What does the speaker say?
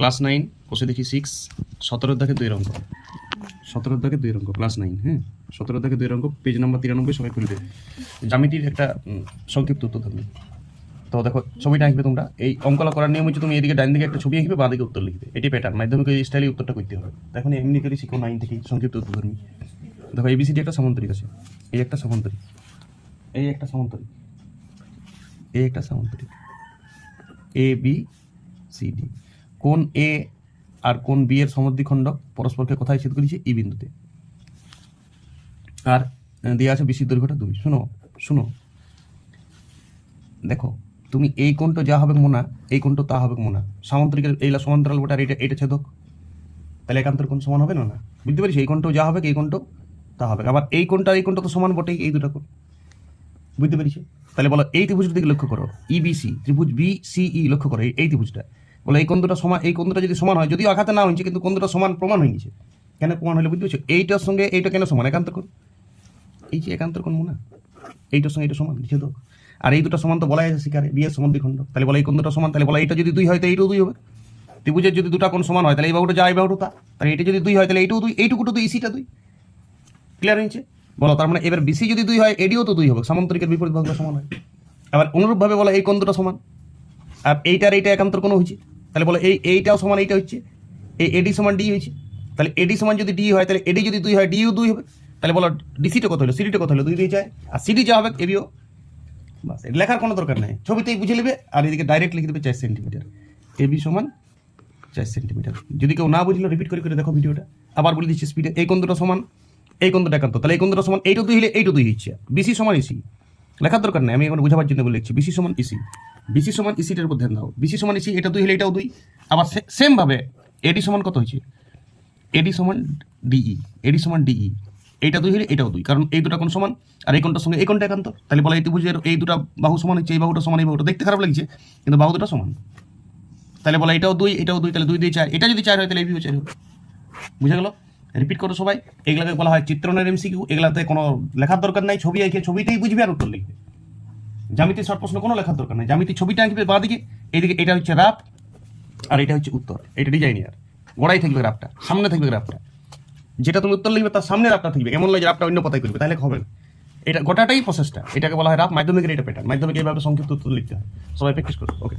Class nine, কোষে দেখি six সতেরোর দাগে দুই অঙ্ক। সতেরোর দাগে দুই অঙ্ক, ক্লাস নাইন হ্যাঁ? সতেরোর দাগে দুই অঙ্ক পেজ নাম্বার তিরানব্বই, সবাই খুলবে জ্যামিতির একটা সংক্ষিপ্ত উত্তর থাকবে। তো দেখো, ছবিটা আঁকবে তোমরা। এই অঙ্কলা করার নিয়ম হচ্ছে তুমি এদিকে ডাইন দিকে একটা ছবি আঁকবে, বাঁ দিকে উত্তর লিখবে। এটি প্যাটার্ন মাধ্যমিক এই স্টাইলে উত্তরটা করতে হবে। এখন এমনি করে শিখো নাইন থেকে, সংক্ষিপ্ত উত্তর ধর্মী দেখো এবিসিডি একটা সমান্তরিক আছে। এই একটা সমান্তরিক। এই একটা সমান্তরিক। এই একটা সমান্তরিক। এ বি সি ডি কোন এ আর কোন বি এর সমদ্বিখণ্ডক পরস্পরকে কোথায় ছেদ করেছে? ই বিন্দুতে। আর দেওয়া আছে বিসির দৈর্ঘ্যটা দুই। শুনো শুনো। দেখো, তুমি এই কোণটা যা হবে মোনা, এই কোণটা তা হবে মোনা। সামান্তরিকের এইলা সমান্তরাল বটা এটা এটা ছেদক। তাহলে একান্তর কোণ সমান হবে না না? বুঝতে পারিস এই কোণটাও যা হবে, এই কোণটাও তা হবে। আবার এই কোণটা এই কোণটা তো সমান বটেই, এই দুটো কোণ। বুঝতে পেরেছি? তাহলে বলো, এই ত্রিভুজের দিকে লক্ষ্য করো। ইবিসি ত্রিভুজ বি সিই লক্ষ্য করো। এই- এই ত্রিভুজটা। বলো এই দুটো সমান, এই কোণ দুটো যদি সমান হয়, যদিও আঘাতে না হয়েছে, কিন্তু কোণ দুটো সমান প্রমাণ হয়ে গেছে। কেন প্রমাণ হলে বুঝতে পারছ? এইটার সঙ্গে এইটা কেন সমান? একান্ত কোণ এই যে একান্তর কোণ মনে এইটার সঙ্গে এটা সমান লিখে দাও আর এই দুটো সমান তো বলা আছে শিকারে, বিয়ের সমান দ্বিখণ্ড তাহলে বলে এই কোণ দুটো সমান, তাহলে বলে এইটা যদি দুই হয় তো এইটাও দুই হবে। ত্রিভুজের যদি দুটা কোণ সমান হয়, তাহলে এই বাহুটা যা, এই বাহুটা তা। তাহলে এটা যদি দুই হয়, তাহলে এইটাও দুই এইটুকু তো দুই ইসিটা দুই। ক্লিয়ার হয়েছে? বলো, তার মানে এবার বিসি যদি দুই হয়, এডিও তো দুই হবে। সামান্তরিকের বিপরীত ভাগটা সমান হয়। আবার অনুরূপভাবে বলো এই কোণ দুটো সমান। আর এইটার এইটা একান্তর কোনো হয়েছে? তাহলে বলো এই এইটাও সমান এইটা হচ্ছে, এই এডি সমান ডি হয়েছে, তাহলে এডি সমান যদি ডি হয়, তাহলে এডি যদি দুই হয়, ডিও দুই হবে, তাহলে বলো ডিসিটা কত হলো, সিডিটা কত হলো, দুই দিয়ে যায়, আর সিডি যা হবে এবিও বাস লেখার কোনো দরকার নেই, ছবিতেই বুঝে নেবে, আর এদিকে ডাইরেক্ট লিখে দেবে চার সেন্টিমিটার এবি সমান চার সেন্টিমিটার যদি কেউ না বুঝলো রিপিট করে করে দেখো ভিডিওটা আবার বলে দিচ্ছি স্পিডে এই কোণ দুটো সমান, এই কোণ দুটো একান্ত, তাহলে এই কোণ দুটো সমান, এইটা দুই হলে এইটা দুই হচ্ছে বিসি সমান ইসি লেখার দরকার নেই, আমি এখন বোঝাবার জন্য বলে লিখছি বিসি সমান ইসি বিসি সমান ইসিটার উপর ধ্যান দাও। বিসি সমান ইসি এটা দুই হলে এটাও দুই। আবার সেম ভাবে এডি সমান কত হয়েছে? এডি সমান ডিই এডি সমান ডিই এইটা দুই হলে এটাও দুই। কারণ এই দুটা কোন সমান, আর এই কোণটার সঙ্গে এই কোণটা একান্ত। তাহলে বলা এই ত্রিভুজের এই দুটা বাহু সমান হচ্ছে, এই বাহুটা সমান, এই বাহুটা। দেখতে খারাপ লাগছে, কিন্তু বাহু দুটা সমান। তাহলে বলা এটাও দুই এটাও দুই, তাহলে দুই দিয়ে চার। এটা যদি চার হয়, তাহলে এই বিও চার হবে। বুঝে গেল? রিপিট করো সবাই। এগুলাকে বলা হয় চিত্রণের এমসিকিউ এগুলাতে কোনো লেখার দরকার নাই। ছবি এঁকে ছবিতেই বুঝবে আর উত্তর লিখবে। জ্যামিতি শর্ট প্রশ্ন কোনো লেখার দরকার নেই। জ্যামিতি ছবিটা আঁকবে বাঁ দিকে এইদিকে এটা হচ্ছে রাপ আর এটা হচ্ছে উত্তর। এটা ডিজাইনিয়ার। গোড়াই থাকবে রাপটা সামনে থাকবে রাপটা যেটা তুমি উত্তর লিখবে, তার সামনে রাপটা থাকবে। এমন লাগে রাপটা অন্য কথাই করবে, তাহলে হবে এটা গোটাটাই প্রসেসটা এটাকে বলা হয় রাপ মাধ্যমিকের এটা প্যাটার্ন মাধ্যমিক এইভাবে সংক্ষিপ্ত উত্তর লিখতে হয়। সবাই প্র্যাকটিস করো। ওকে